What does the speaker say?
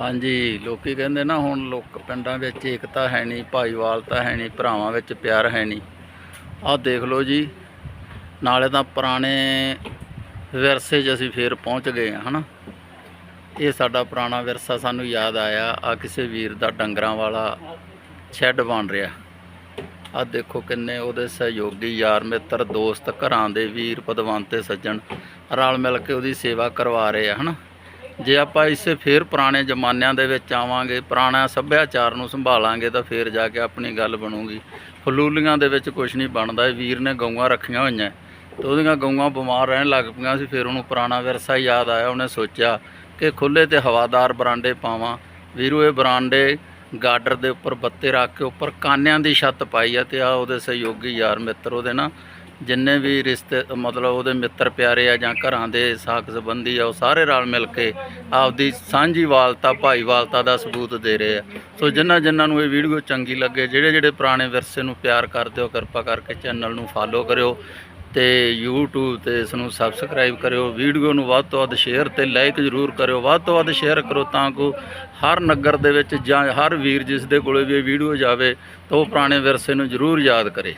ਹਾਂਜੀ, ਲੋਕੀ ਕਹਿੰਦੇ ਨਾ ਹੁਣ ਲੋਕ ਪਿੰਡਾਂ ਵਿੱਚ ਏਕਤਾ ਹੈ ਨਹੀਂ ਭਾਈਵਾਲਤਾ ਹੈ ਨਹੀਂ, ਭਰਾਵਾਂ ਵਿੱਚ ਪਿਆਰ ਹੈ ਨਹੀਂ। ਆਹ ਦੇਖ ਲਓ ਜੀ, ਨਾਲੇ ਤਾਂ ਪੁਰਾਣੇ ਵਿਰਸੇ 'ਚ ਅਸੀਂ ਫੇਰ ਪਹੁੰਚ ਗਏ ਹਾਂ, ਹਨਾ। ਇਹ ਸਾਡਾ ਪੁਰਾਣਾ ਵਿਰਸਾ ਸਾਨੂੰ ਯਾਦ ਆਇਆ ਆ ਕਿਸੇ ਵੀਰ ਦਾ ਡੰਗਰਾਂ ਵਾਲਾ ਸ਼ੈੱਡ ਬਣ ਰਿਹਾ। ਆ ਦੇਖੋ ਕਿੰਨੇ ਉਹਦੇ ਸਹਿਯੋਗੀ ਯਾਰ ਮਿੱਤਰ, ਦੋਸਤ, ਘਰਾਂ ਦੇ ਵੀਰ ਪਦਵੰਤੇ ਸੱਜਣ ਰਲ ਮਿਲ ਕੇ ਉਹਦੀ ਸੇਵਾ ਕਰਵਾ ਰਹੇ ਆ, ਹਨਾ। ਜੇ ਆਪਾਂ ਇਸੇ ਫੇਰ ਪੁਰਾਣੇ ਜ਼ਮਾਨਿਆਂ ਦੇ ਵਿੱਚ ਆਵਾਂਗੇ, ਪੁਰਾਣਾ ਸੱਭਿਆਚਾਰ ਨੂੰ ਸੰਭਾਲਾਂਗੇ ਤਾਂ ਫੇਰ ਜਾ ਕੇ ਆਪਣੀ ਗੱਲ ਬਣੂਗੀ। ਫਲੂਲੀਆਂ ਦੇ ਵਿੱਚ ਕੁਝ ਨਹੀਂ ਬਣਦਾ, ਇਹ ਵੀਰ ਨੇ ਗਊਆਂ ਰੱਖੀਆਂ ਹੋਈਆਂ। ਤੇ ਉਹਦੀਆਂ ਗਊਆਂ ਬਿਮਾਰ ਰਹਿਣ ਲੱਗ ਪਈਆਂ ਸੀ, ਫਿਰ ਉਹਨੂੰ ਪੁਰਾਣਾ ਵਿਰਸਾ ਯਾਦ ਆਇਆ, ਉਹਨੇ ਸੋਚਿਆ ਕਿ ਖੁੱਲੇ ਤੇ ਹਵਾਦਾਰ ਬਰਾਂਡੇ ਪਾਵਾਂ। ਵੀਰੂ, ਇਹ ਬਰਾਂਡੇ ਗਾਡਰ ਦੇ ਉੱਪਰ ਬੱਤੇ ਰੱਖ ਕੇ ਉੱਪਰ ਕਾਨਿਆਂ ਦੀ ਛੱਤ ਪਾਈ ਆ ਤੇ ਆ ਉਹਦੇ ਸਹਿਯੋਗੀ ਯਾਰ ਮਿੱਤਰ ਉਹਦੇ ਨਾ ਜਿੰਨੇ ਵੀ ਰਿਸ਼ਤੇ, ਮਤਲਬ ਉਹਦੇ ਮਿੱਤਰ ਪਿਆਰੇ ਆ ਜਾਂ ਘਰਾਂ ਦੇ ਸਾਕ ਸੰਬੰਧੀ ਆ, ਉਹ ਸਾਰੇ ਰਲ ਮਿਲ ਕੇ ਆਪਦੀ ਸਾਂਝੀ ਵਾਲਤਾ ਭਾਈਵਾਲਤਾ ਦਾ ਸਬੂਤ ਦੇ ਰਹੇ ਆ। ਸੋ ਜਿਨ੍ਹਾਂ ਜਿਨ੍ਹਾਂ ਨੂੰ ਇਹ ਵੀਡੀਓ ਚੰਗੀ ਲੱਗੇ, ਜਿਹੜੇ ਜਿਹੜੇ ਪੁਰਾਣੇ ਵਿਰਸੇ ਨੂੰ ਪਿਆਰ ਕਰਦੇ ਹੋ, ਕਿਰਪਾ ਕਰਕੇ ਚੈਨਲ ਨੂੰ ਫਾਲੋ ਕਰਿਓ ਤੇ YouTube ਤੇ ਇਸ ਨੂੰ ਸਬਸਕ੍ਰਾਈਬ ਕਰਿਓ। ਵੀਡੀਓ ਨੂੰ ਵੱਧ ਤੋਂ ਵੱਧ ਸ਼ੇਅਰ ਤੇ ਲਾਈਕ ਜ਼ਰੂਰ ਕਰਿਓ। ਵੱਧ ਤੋਂ ਵੱਧ ਸ਼ੇਅਰ ਕਰੋ ਤਾਂ ਕਿ ਹਰ ਨਗਰ ਦੇ ਵਿੱਚ ਜਾਂ ਹਰ ਵੀਰ ਜਿਸ ਦੇ ਕੋਲੇ ਵੀ ਇਹ ਵੀਡੀਓ ਜਾਵੇ, ਤਾਂ ਉਹ ਪੁਰਾਣੇ ਵਿਰਸੇ ਨੂੰ ਜ਼ਰੂਰ ਯਾਦ ਕਰੇ।